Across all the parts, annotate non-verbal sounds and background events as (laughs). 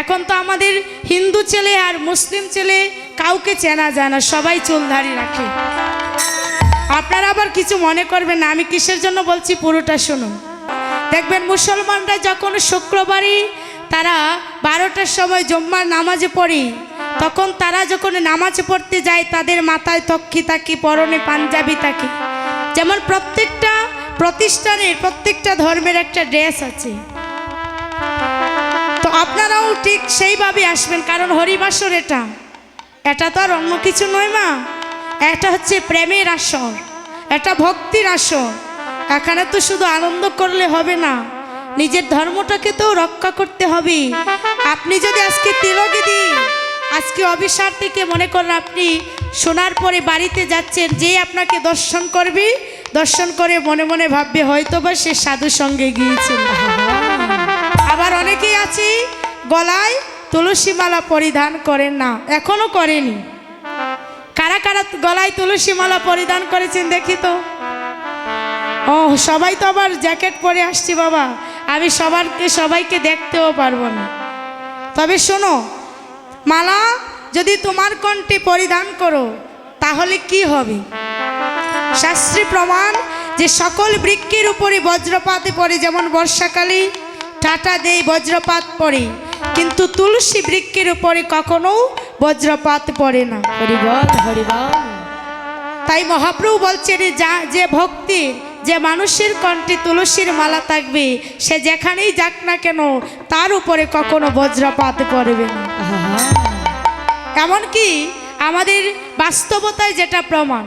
এখন তো আমাদের হিন্দু ছেলে আর মুসলিম ছেলে কাউকে চেনা যায় না, সবাই চুলধারি রাখে আপনারা আবার কিছু মনে করবেন না, আমি কিসের জন্য বলছি পুরোটা শুনুন। দেখবেন মুসলমানরা যখন শুক্রবারই তারা বারোটার সময় জম্মার নামাজে পড়ি, তখন তারা যখন নামাজ পড়তে যায়, তাদের মাথায় তক্ষি থাকি পরনে পাঞ্জাবি থাকে যেমন প্রত্যেকটা প্রতিষ্ঠানের, প্রত্যেকটা ধর্মের একটা ড্রেস আছে। আপনারাও ঠিক সেইভাবে আসবেন, কারণ হরিবাসর এটা। এটা তো আর অন্য কিছু নয় মা। এটা হচ্ছে প্রেমের আসর, এটা ভক্তির আসর। এখানে তো শুধু আনন্দ করলে হবে না, নিজের ধর্মটাকে তো রক্ষা করতে হবে। আপনি যদি আজকে তিলকে দিই আজকে অবিশ্বাস থেকে মনে করেন আপনি শোনার পরে বাড়িতে যাচ্ছেন, যে আপনাকে দর্শন করবে, দর্শন করে মনে মনে ভাববে হয়তো বা সে সাধুর সঙ্গে গিয়েছিল। আবার অনেকেই আছে, গলায় তুলসী মালা পরিধান করেন না, এখনও করেনি। কারা কারা গলায় তুলসী মালা পরিধান করেছেন দেখি তো। ও, সবাই তো আবার জ্যাকেট পরে আসছি বাবা, আমি সবারকে, সবাইকে দেখতেও পারব না। তবে শোনো, মালা যদি তোমার কণ্ঠে পরিধান করো, তাহলে কি হবে? শাস্ত্রী প্রমাণ যে সকল বৃক্ষের উপরে বজ্রপাতে পড়ে যেমন বর্ষাকালে টাটা দেই বজ্রপাত পড়ে। কিন্তু তুলসী বৃক্ষের উপরে কখনো বজ্রপাত পড়ে না। হরিবল হরিবল। তাই মহাপ্রভু বলছেন যে যা যে ভক্তির যে মানুষের কণ্ঠে তুলসীর মালা থাকবে সে যেখানেই যাক না কেন তার উপরে কখনো বজ্রপাত পড়বে না। এমনকি আমাদের বাস্তবতায় যেটা প্রমাণ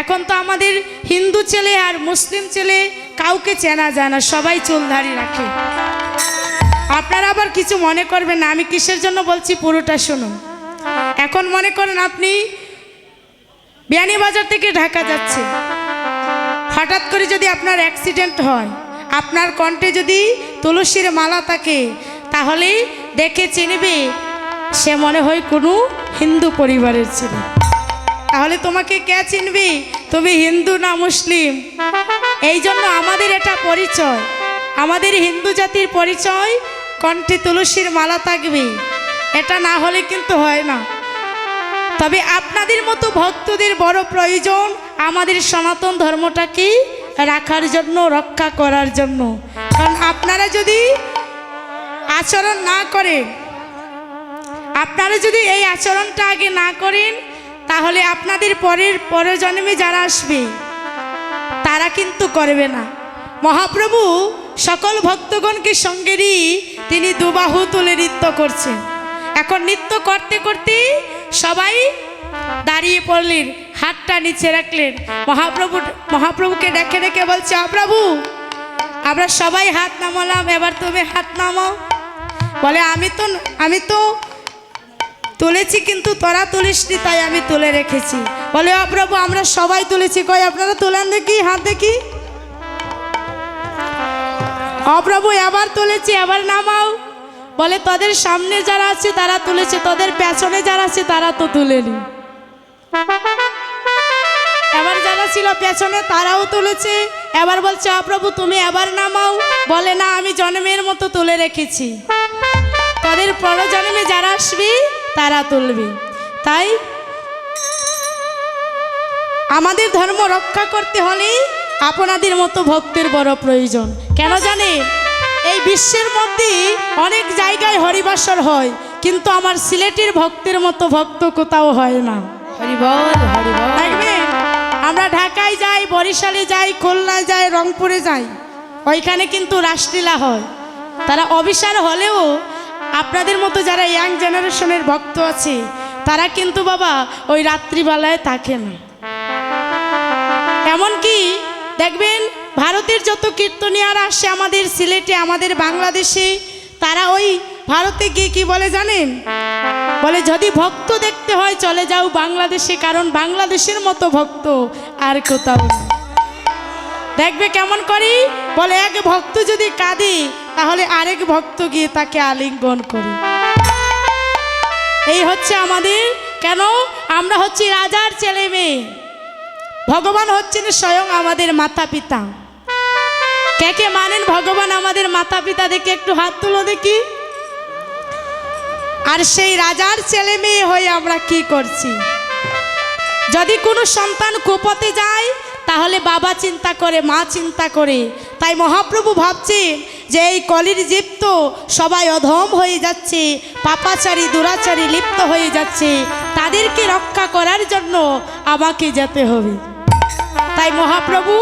এখন তো আমাদের হিন্দু ছেলে আর মুসলিম ছেলে কাউকে চেনা যায় না সবাই চুলধারি রাখে। আপনারা আবার কিছু মনে করবেন না, আমি কিসের জন্য বলছি পুরোটা শুনুন। এখন মনে করেন আপনি বিয়ানীবাজার থেকে ঢাকা যাচ্ছে হঠাৎ করে যদি আপনার অ্যাক্সিডেন্ট হয়, আপনার কণ্ঠে যদি তুলসীর মালা থাকে তাহলে দেখে চিনবে সে মনে হয় কোনো হিন্দু পরিবারের ছেলে। তাহলে তোমাকে কে চিনবি? তুমি হিন্দু না মুসলিম? এই জন্য আমাদের এটা পরিচয়। আমাদের হিন্দু জাতির পরিচয় কণ্ঠে তুলসীর মালা থাকবে। এটা না হলে কিন্তু হয় না। তবে আপনাদের মতো ভক্তদের বড় প্রয়োজন আমাদের সনাতন ধর্মটাকে রাখার জন্য, রক্ষা করার জন্য। কারণ আপনারা যদি আচরণ না করেন, আপনারা যদি এই আচরণটা আগে না করেন, তাহলে আপনাদের পরের পরের জন্মে যারা আসবে, তারা কিন্তু করবে না। মহাপ্রভু সকল ভক্তগণকে সঙ্গে নিয়ে তিনি দুবাহু তুলে নৃত্য করছেন। এখন নৃত্য করতে করতে সবাই দাঁড়িয়ে পড়লেন, হাতটা নিচে রাখলেন। মহাপ্রভু, মহাপ্রভুকে ডেকে ডেকে বলছে প্রভু আমরা সবাই হাত নামালাম, এবার তুমি হাত নামাও। বলে, আমি তো আমি তো তুলেছি কিন্তু তোরা তুলিসনি, তাই আমি তুলে রেখেছি। বলে অপ্রভু আমরা সবাই তুলেছি। কই আপনারা তুলেন দেখি, হাত দেখি। অপ্রভু, এবার তুলেছি, এবার নামাও। বলে, তাদের সামনে যারা আছে, তারা তুলেছে। তাদের পেছনে যারা আছে, তারা তো তুলেনি। এবার যারা ছিল পেছনে, তারাও তুলেছে। এবার বলছে, অপ্রভু, তুমি এবার নামাও। বলে, না, আমি জন্মের মতো তুলে রেখেছি। তাদের পরজন্মে যারা আসবে, তারা তুলবে। তাই আমাদের ধর্ম রক্ষা করতে হলে আপনাদের মতো ভক্তের বড় প্রয়োজন। কেন জানে? এই বিশ্বের মধ্যে অনেক জায়গায় হরিবাসর হয় কিন্তু আমার সিলেটের ভক্তের মতো ভক্ত কোথাও হয় না। হরিবল হরিবল দেখবেন আমরা ঢাকায় যাই বরিশালে যাই খুলনায় যাই রংপুরে যাই ওইখানে কিন্তু রাসলীলা হয়। তারা অবিচার হলেও আপনাদের মতো যারা ইয়াং জেনারেশনের ভক্ত আছে তারা কিন্তু বাবা ওই রাত্রিবেলায় থাকে না এমনকি দেখবেন, ভারতের যত কীর্তনিয়ারা আসে আমাদের সিলেটে, আমাদের বাংলাদেশে, তারা ওই ভারতে গিয়ে কি বলে জানেন? বলে, যদি ভক্ত দেখতে হয়, চলে যাও বাংলাদেশে, কারণ বাংলাদেশের মতো ভক্ত আর কোথাও দেখবে কেমন করি? বলে, এক ভক্ত যদি কাঁদে, তাহলে আরেক ভক্ত গিয়ে তাকে আলিঙ্গন করে। এই হচ্ছে আমাদের, কেন? আমরা হচ্ছি রাজার ছেলে মেয়ে। ভগবান হচ্ছেন স্বয়ং আমাদের মাতা পিতা কে কে মানেন ভগবান আমাদের মাতা পিতা দেখে একটু হাত তুলো দেখি। আর সেই রাজার ছেলে মেয়ে হয়ে আমরা কি করছি? যদি কোনো সন্তান কুপথে যায়, তাহলে বাবা চিন্তা করে, মা চিন্তা করে। তাই মহাপ্রভু ভাবছেন যে এই কলির জীব তো সবাই অধম হয়ে যাচ্ছে, পাপাচারী, দুরাচারী, লিপ্ত হয়ে যাচ্ছে। তাদেরকে রক্ষা করার জন্য আমাকে যেতে হবে। তাই মহাপ্রভু,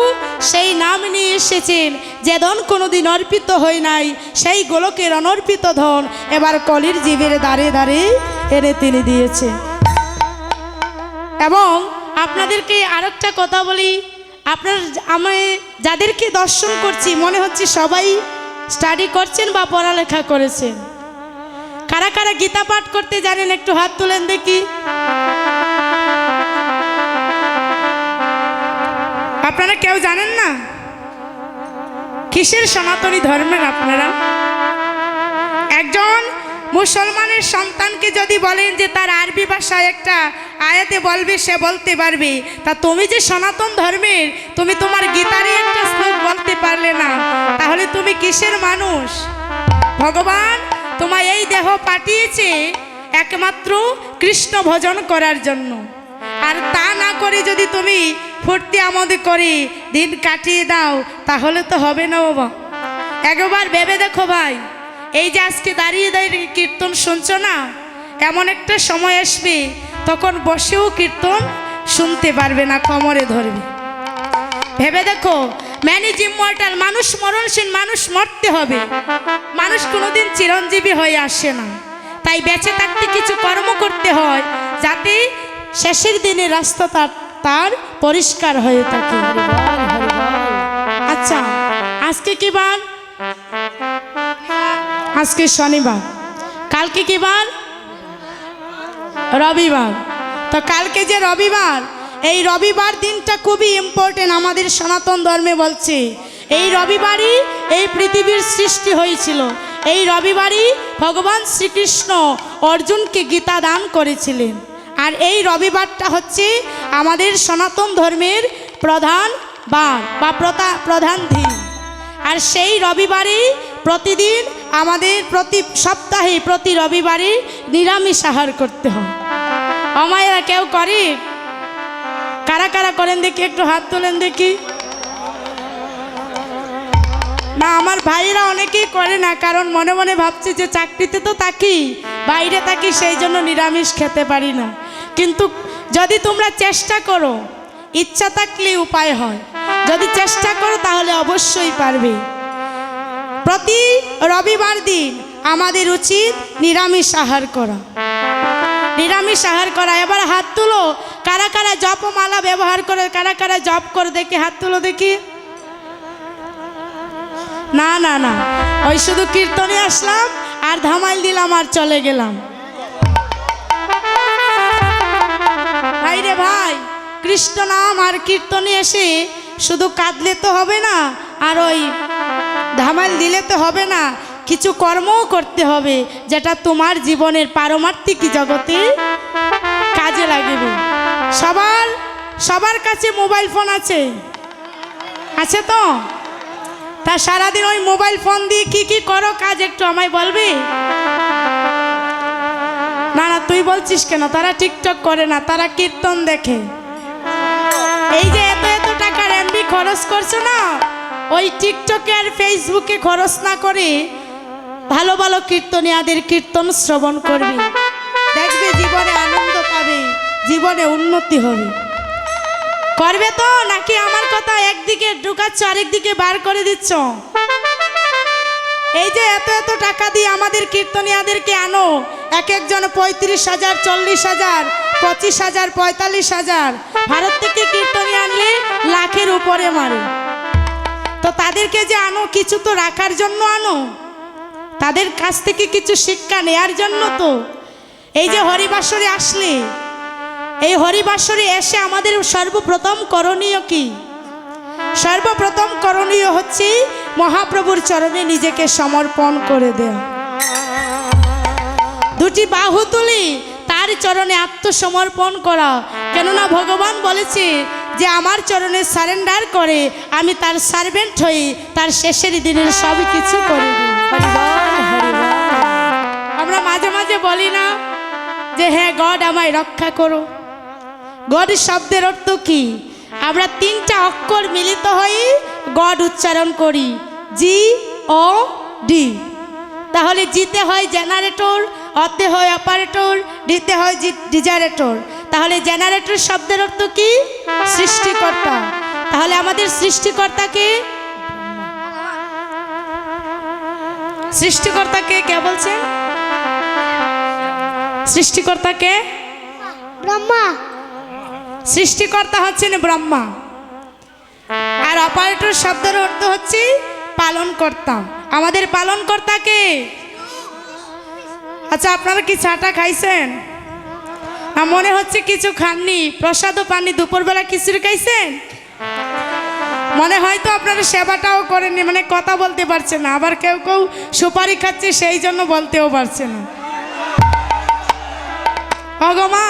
সেই নাম নিয়ে এসেছেন, যে ধন কোনোদিন অর্পিত হয় নাই, সেই গোলকের অনর্পিত ধন এবার কলির জীবের দ্বারে দ্বারে এনে তিনি দিয়েছে। এবং আপনাদেরকে আরেকটা কথা বলি, আপনার আমি যাদেরকে দর্শন করছি, মনে হচ্ছে সবাই স্টাডি করছেন বা পড়ালেখা করেছেন। কারা কারা গীতা পাঠ করতে জানেন, একটু হাত তুলেন দেখি। আপনারা কেউ জানেন না? কিসের সনাতনী ধর্মের আপনারা? একজন মুসলমানের সন্তানকে যদি বলেন যে তার আরবি ভাষায় একটা আয়াতে বলবে, সে বলতে পারবে। তা তুমি যে সনাতন ধর্মের, তুমি তোমার গীতারই একটা শ্লোক বলতে পারলে না। তাহলে তুমি কিসের মানুষ? ভগবান তোমায় এই দেহ পাঠিয়েছে একমাত্র কৃষ্ণ ভজন করার জন্য। আর তা না করে যদি তুমি ফুর্তি আমাদের করে দিন কাটিয়ে দাও, তাহলে তো হবে না বাবা একবার ভেবে দেখো ভাই, এই যে আজকে দাঁড়িয়ে দাঁড়িয়ে কীর্তন শুনছো না? এমন একটা সময় আসবে, তখন বসেও কীর্তন শুনতে পারবে না, কোমরে ধরবে। ভেবে দেখো ম্যানেজ ইমর্টাল, মানুষ মরণশীল, মানুষ মরতে হবে। মানুষ কোনোদিন চিরঞ্জীবী হয়ে আসে না। তাই বেঁচে থাকতে কিছু কর্ম করতে হয়, যাতে শেষের দিনে রাস্তা তার তার পরিষ্কার হয়ে থাকে। আচ্ছা আজকে কি বার? আজকে শনিবার। কালকে কি বার? রবিবার। তো কালকে যে রবিবার, এই রবিবার দিনটা খুবই ইম্পর্টেন্ট আমাদের সনাতন ধর্মে বলছে। এই রবিবারই এই পৃথিবীর সৃষ্টি হয়েছিল। এই রবিবারই ভগবান শ্রীকৃষ্ণ অর্জুনকে গীতা দান করেছিলেন। আর এই রবিবারটা হচ্ছে আমাদের সনাতন ধর্মের প্রধান বার বা প্রধান দিন। আর সেই রবিবারে প্রতিদিন আমাদের প্রতি সপ্তাহে প্রতি রবিবারে নিরামিষ আহার করতে হয়। অমায়েরা কেউ করে? কারা কারা করেন দেখি, একটু হাত তোলেন দেখি। না, আমার ভাইরা অনেকেই করে না, কারণ মনে মনে ভাবছে যে চাকরিতে তো থাকি, বাইরে থাকি, সেই জন্য নিরামিষ খেতে পারি না। কিন্তু যদি তোমরা চেষ্টা করো, ইচ্ছা থাকলে উপায় হয়। যদি চেষ্টা করো, তাহলে অবশ্যই পারবে। প্রতি রবিবার দিন আমাদের উচিত নিরামিষ আহার করা। নিরামিষ আহার করা। এবার হাত তুলো। কারা কারা জপমালা ব্যবহার করে, কারা কারা জপ করে দেখি, হাত তুলো দেখি। না না না। ওই শুধু কীর্তনে আসলাম, আর ধামাইল দিলাম আর চলে গেলাম। ভাই, কৃষ্ণ নাম আর কীর্তনে এসে শুধু কাঁদলে তো হবে না, আর ওই ধামাল দিলে তো হবে না, কিছু কর্মও করতে হবে, যেটা তোমার জীবনের পারমার্থিক জগতে কাজে লাগবে। সবার সবার কাছে মোবাইল ফোন আছে? আছে তো? তা সারাদিন ওই মোবাইল ফোন দিয়ে কি কি করো কাজ একটু আমায় বলবি? না না তুই বলছিস কেন? তারা টিকটক করে না, তারা কীর্তন দেখে। এই যে এত এত টাকার এমবি খরচ করছ না? ওই টিকটকে আর ফেসবুকে খরচ না করে ভালো ভালো কীর্তনিয়াদের কীর্তন শ্রবণ করবে। দেখবে জীবনে আনন্দ পাবে, জীবনে উন্নতি হবে। করবে তো, নাকি আমার কথা একদিকে ঢুকাচ্ছ, আরেকদিকে বার করে দিচ্ছ? এই যে এত এত টাকা দিয়ে আমাদের কীর্তনিয়াদেরকে আনো এক একজন পঁয়ত্রিশ হাজার, চল্লিশ হাজার, পঁচিশ হাজার, পঁয়তাল্লিশ হাজার। ভারত থেকে কীর্তনী আনলে লাখের উপরে মারে। তো তাদেরকে যে আনো, কিছু তো রাখার জন্য আনো। তাদের কাছ থেকে কিছু শিক্ষা নেয়ার জন্য তো। এই যে হরিবাসরে আসলে, এই হরিবাসরে এসে আমাদের সর্বপ্রথম করণীয় কি? সর্বপ্রথম করণীয় হচ্ছে মহাপ্রভুর চরণে নিজেকে সমর্পণ করে দেয়া। দুটি বাহু তুলি, তার চরণে আত্মসমর্পণ করা। কেননা ভগবান বলেছে যে, আমার চরণে সারেন্ডার করে, আমি তার সার্ভেন্ট হই, তার শেষের দিনের সব কিছু করে আমরা মাঝে মাঝে বলি না যে হ্যাঁ গড আমায় রক্ষা করো। গড শব্দের অর্থ কি? আমরা তিনটা অক্ষর মিলিত হয়ে গড উচ্চারণ করি, জি, ও, ডি। তাহলে জিতে হয় জেনারেটর অতে হয় অপারেটর ডিতে হয় ডিজারেটর। তাহলে জেনারেটর শব্দের অর্থ কি? সৃষ্টিকর্তা। তাহলে আমাদের সৃষ্টিকর্তাকে সৃষ্টিকর্তাকে কে? বলছেন সৃষ্টিকর্তাকে ব্রহ্মা। সৃষ্টিকর্তা হচ্ছেন ব্রহ্মা। আর অপারেটর শব্দের অর্থ হচ্ছে পালনকর্তা। আমাদের পালনকর্তাকে আচ্ছা আপনারা কি চাটা খাইছেন? না মনে হচ্ছে কিছু খাননি। প্রসাদও পাননি দুপুরবেলা খিচুড়ি খাইছেন? মনে হয়তো আপনারা সেবাটাও করেননি মানে কথা বলতে পারছে না। আবার কেউ কেউ সুপারি খাচ্ছে, সেই জন্য বলতেও পারছে না। অগমা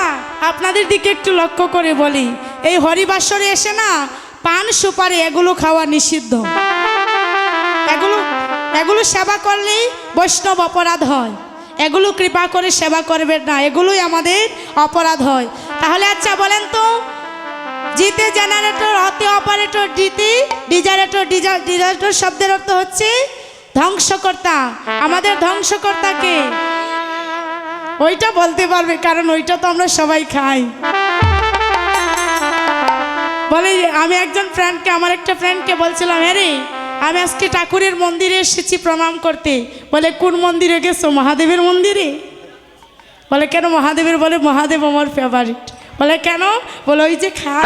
আপনাদের দিকে একটু লক্ষ্য করে বলি। এই হরিবাসরে এসে না পান, সুপারি, এগুলো খাওয়া নিষিদ্ধ। এগুলো এগুলো সেবা করলেই বৈষ্ণব অপরাধ হয়। এগুলো কৃপা করে সেবা করবেন না, এগুলোই আমাদের অপরাধ হয়। তাহলে আচ্ছা বলেন তো, জিতে জেনারেটর, অতি অপারেটর, ডিতে ডিজারেটর ডিজারেটর শব্দের অর্থ হচ্ছে ধ্বংসকর্তা। আমাদের ধ্বংসকর্তাকে ওইটা বলতে পারবে, কারণ ওইটা তো আমরা সবাই খাই। বলে, আমি একজন ফ্রেন্ডকে আমার একটা ফ্রেন্ডকে বলছিলাম হ্যাঁ আমি আজকে ঠাকুরের মন্দিরে এসেছি প্রণাম করতে। বলে কোন মন্দিরে গেছো? মহাদেবের মন্দিরে? বলে কেন মহাদেবের? বলে মহাদেব আমার ফেভারিট বলে কেন? বলে ওই যে খা (laughs)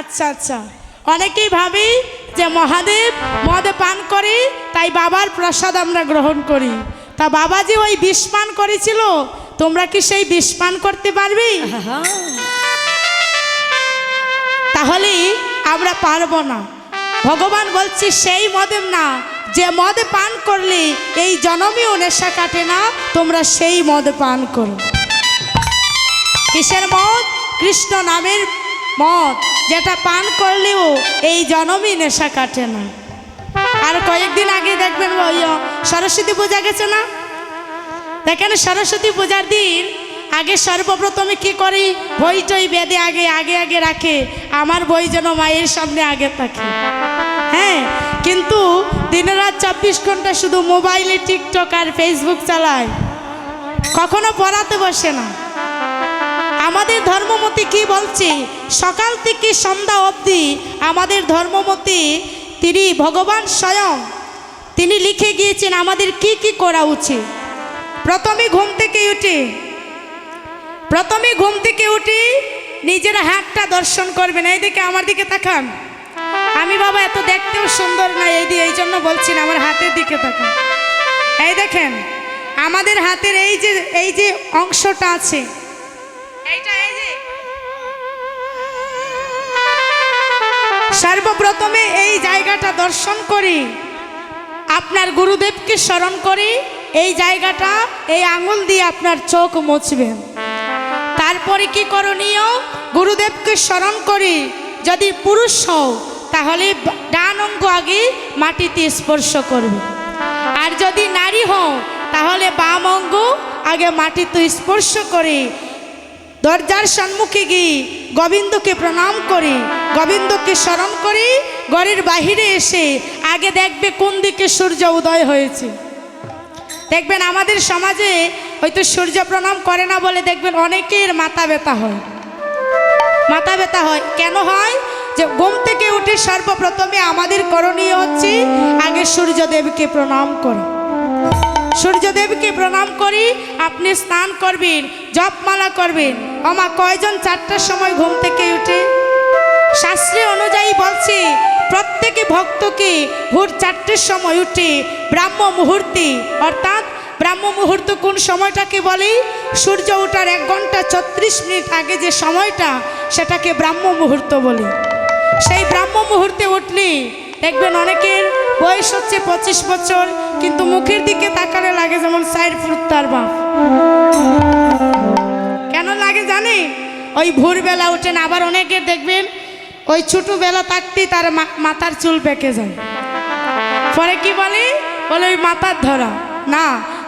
আচ্ছা আচ্ছা। অনেকেই ভাবি যে মহাদেব মদ পান করে তাই বাবার প্রসাদ আমরা গ্রহণ করি। তা বাবা যে ওই বিষ পান করেছিল তোমরা কি সেই বিষ পান করতে পারবে? তাহলে আমরা পারব না। ভগবান বলছি, সেই মদের না। যে মদ পান করলে এই জনমেও নেশা কাটে না, তোমরা সেই মদ পান করো কিসের মদ? কৃষ্ণ নামের মদ। যেটা পান করলেও এই জনমই নেশা কাটে না। আর কয়েকদিন আগে দেখবেন সরস্বতী পূজা গেছে না? দেখেন সরস্বতী পূজার দিন আগে সর্বপ্রথমে কি করি? বই টই বেদে আগে আগে আগে রাখে। আমার বই যেন মায়ের সামনে আগে থাকে। হ্যাঁ কিন্তু দিনের রাত চব্বিশ ঘণ্টা শুধু মোবাইলে টিকটক আর ফেসবুক চালায়। কখনো পড়াতে বসে না। আমাদের ধর্মমতি কি বলছে? সকাল থেকে সন্ধ্যা অবধি আমাদের ধর্মমতি তিনি ভগবান স্বয়ং। তিনি লিখে গিয়েছেন, আমাদের কি কি করা উচিত? প্রথমে ঘুম থেকে উঠে প্রথমে ঘুম থেকে উঠি, নিজের হাতটা দর্শন করবেন। এই দিকে আমার দিকে তাকান। আমি বাবা, এত দেখতেও সুন্দর না এই দিয়ে এই জন্য বলছি না, আমার হাতের দিকে তাকান। এই দেখেন, আমাদের হাতের এই যে এই যে অংশটা আছে, এইটা এই যে সর্বপ্রথমে এই জায়গাটা দর্শন করি, আপনার গুরুদেবকে স্মরণ করি, এই জায়গাটা, এই আঙুল দিয়ে আপনার চোখ মুছবেন। তারপরে কি করণীয়? গুরুদেবকে স্মরণ করি, যদি পুরুষ হও, তাহলে ডান অঙ্গ আগে মাটিতে স্পর্শ করবে। আর যদি নারী হও, তাহলে বাম অঙ্গ আগে মাটিতে স্পর্শ করে, দরজার সম্মুখে গিয়ে গোবিন্দকে প্রণাম করে, গোবিন্দকে স্মরণ করে ঘরের বাহিরে এসে আগে দেখবে কোন দিকে সূর্য উদয় হয়েছে। দেখবেন আমাদের সমাজে হয়তো সূর্য প্রণাম করে না বলে দেখবেন অনেকের মাথা ব্যথা হয়। মাথা ব্যথা হয়। কেন হয়? যে ঘুম থেকে উঠে সর্বপ্রথমে আমাদের করণীয় হচ্ছে আগে সূর্যদেবকে প্রণাম করা। সূর্যদেবকে প্রণাম করি আপনি স্নান করবেন, জপমালা করবেন। আমা কয়জন চারটার সময় ঘুম থেকে উঠে? শাস্ত্রে অনুযায়ী বলছে, প্রত্যেকে ভক্তকে ভোর চারটের সময় উঠে ব্রাহ্ম মুহূর্তে অর্থাৎ ব্রাহ্ম মুহূর্ত কোন সময়টাকে বলে? সূর্য ওঠার এক ঘণ্টা ছত্রিশ মিনিট আগে যে সময়টা, সেটাকে ব্রাহ্ম মুহূর্ত বলে। সেই ব্রাহ্ম মুহূর্তে উঠলে, দেখবেন অনেকের বয়স হচ্ছে পঁচিশ বছর, কিন্তু মুখের দিকে তাকালে লাগে যেমন সাইড ফুট তার বাপ। কেন লাগে জানে ওই ভোরবেলা ওঠেন আবার অনেকের দেখবেন ওই ছোটোবেলা থাকতেই তার মাথার চুল পেকে যায়। পরে কি বলে? বলে ওই মাথার ধরা। না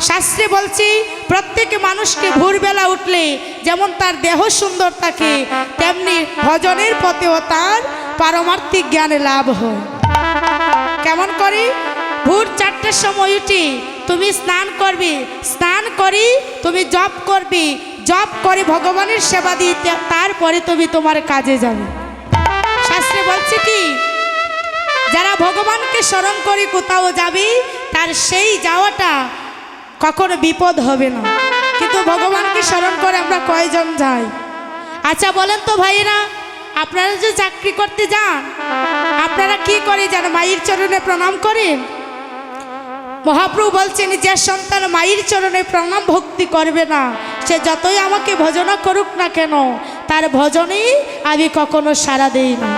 শাস্ত্রে বলছি, প্রত্যেক মানুষকে ভোরবেলা উঠলে যেমন তার দেহ সুন্দর থাকে, তেমনি ভজনের পথেও তার পারমার্থিক জ্ঞানে লাভ হয়। কেমন করি? ভোর চারটের সময় উঠি, তুমি স্নান করবি, স্নান করি, তুমি জপ করবি, জপ করে ভগবানের সেবা দিয়ে তারপরে তুমি তোমার কাজে যাবে। শাস্ত্রে বলছে কি, যারা ভগবানকে স্মরণ করে কোথাও যাবে, তার সেই যাওয়াটা কখনো বিপদ হবে না। কিন্তু ভগবানকে স্মরণ করে আমরা কয়জন যাই? আচ্ছা বলেন তো ভাইয়েরা, আপনারা যে চাকরি করতে যান, আপনারা কি করে যান মায়ের চরণে প্রণাম করেন? মহাপ্রভু বলছেন, যে সন্তান মায়ের চরণে প্রণাম ভক্তি করবে না, সে যতই আমাকে ভজনা করুক না কেন, তার ভজনেই আমি কখনো সাড়া দেই না।